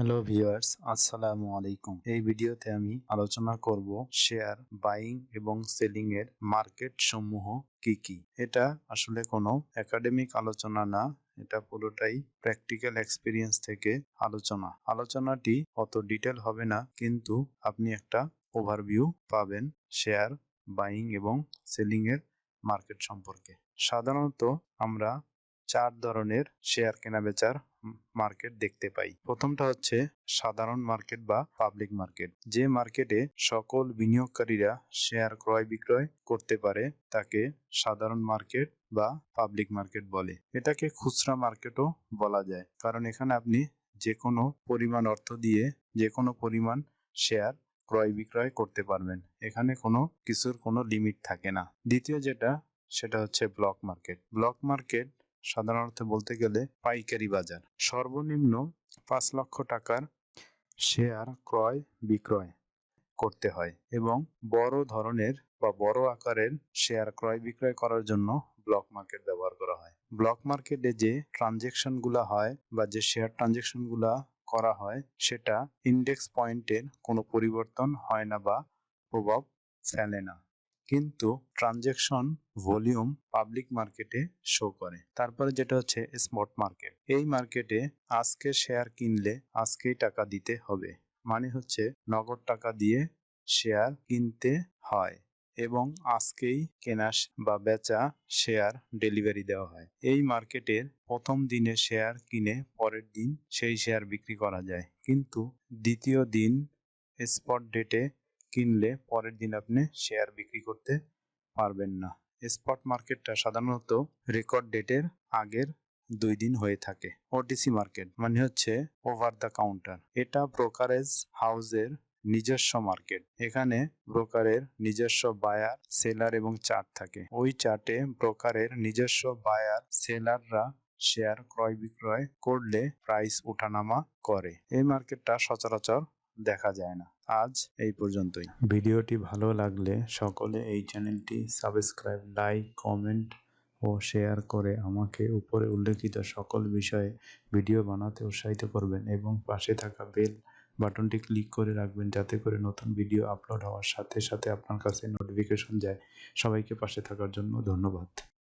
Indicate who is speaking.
Speaker 1: Hello viewers, আসসালামু আলাইকুম। এই ভিডিওতে আমি আলোচনা করব শেয়ার বাইং এবং সেলিং এর মার্কেট সমূহ কি কি। এটা আসলে কোনো একাডেমিক আলোচনা না, এটা পুরোটাই প্র্যাকটিক্যাল এক্সপিরিয়েন্স থেকে আলোচনা। আলোচনাটি অত ডিটেল হবে না, কিন্তু আপনি একটা ওভারভিউ পাবেন শেয়ার বাইং এবং সেলিং এর মার্কেট সম্পর্কে। সাধারণত আমরা চার ধরনের শেয়ার কেনাবেচার মার্কেট দেখতে পাই। প্রথমটা হচ্ছে সাধারণ মার্কেট বা পাবলিক মার্কেট যে মার্কেটে সকল বিনিয়োগকারীরা শেয়ার ক্রয় বিক্রয় করতে পারে, তাকে সাধারণ মার্কেট বা পাবলিক মার্কেট বলে। এটাকে খুচরা মার্কেটও বলা যায়। কারণ এখানে আপনি যে কোনো পরিমাণ অর্থ দিয়ে যে কোনো পরিমাণ শেয়ার ক্রয় বিক্রয় করতে পারবেন। এখানে কোনো কিছুর কোনো লিমিট থাকে না। দ্বিতীয় যেটা, সেটা হচ্ছে ব্লক মার্কেট ব্লক মার্কেট সাধারণত বলতে গেলে পাইকারি বাজার। সর্বনিম্ন পাঁচ লক্ষ টাকার শেয়ার ক্রয় বিক্রয় করতে হয় এবং বড় ধরনের বা বড় আকারের শেয়ার ক্রয় বিক্রয় করার জন্য ব্লক মার্কেট ব্যবহার করা হয়। ব্লক মার্কেটে যে ট্রানজেকশনগুলো হয় বা যে শেয়ার ট্রানজেকশনগুলো করা হয়, সেটা ইন্ডেক্স পয়েন্টের কোনো পরিবর্তন হয় না বা প্রভাব ফেলে না। কিন্তু ট্রানজেকশন ভলিউম পাবলিক মার্কেটে শো করে। তারপরে যেটা হচ্ছে স্পট মার্কেট এই মার্কেটে আজকে শেয়ার কিনলে আজকেই টাকা দিতে হবে। মানে হচ্ছে নগদ টাকা দিয়ে শেয়ার কিনতে হয় এবং আজকেই কেনা বা বেচা শেয়ার ডেলিভারি দেওয়া হয়। এই মার্কেটের প্রথম দিনে শেয়ার কিনে পরের দিন সেই শেয়ার বিক্রি করা যায়। কিন্তু দ্বিতীয় দিন স্পট ডেটে কিনলে পরের দিন আপনি শেয়ার বিক্রি করতে পারবেন না। স্পট মার্কেটটা সাধারণত রেকর্ড ডেটের আগের দুই দিন হয়ে থাকে। ওটিসি মার্কেট মানে হচ্ছে ওভার দ্য কাউন্টার এটা ব্রোকারেজ হাউসের নিজস্ব মার্কেট এখানে ব্রোকারের নিজস্ব বায়ার সেলার এবং চার্ট থাকে। ওই চার্টে ব্রোকারের নিজস্ব বায়ার সেলাররা শেয়ার ক্রয় বিক্রয় করলে প্রাইস ওঠানামা করে। এই মার্কেটটা সচরাচর দেখা যায় না। আজ এই পর্যন্তই। ভিডিওটি ভালো লাগলে সকলে এই চ্যানেলটি সাবস্ক্রাইব, লাইক, কমেন্ট ও শেয়ার করে আমাকে উপরে উল্লেখিত সকল বিষয়ে ভিডিও বানাতে উৎসাহিত করবেন এবং পাশে থাকা বেল বাটনটি ক্লিক করে রাখবেন যাতে করে নতুন ভিডিও আপলোড হওয়ার সাথে সাথে আপনার কাছে নোটিফিকেশন যায়। সবাইকে পাশে থাকার জন্য ধন্যবাদ।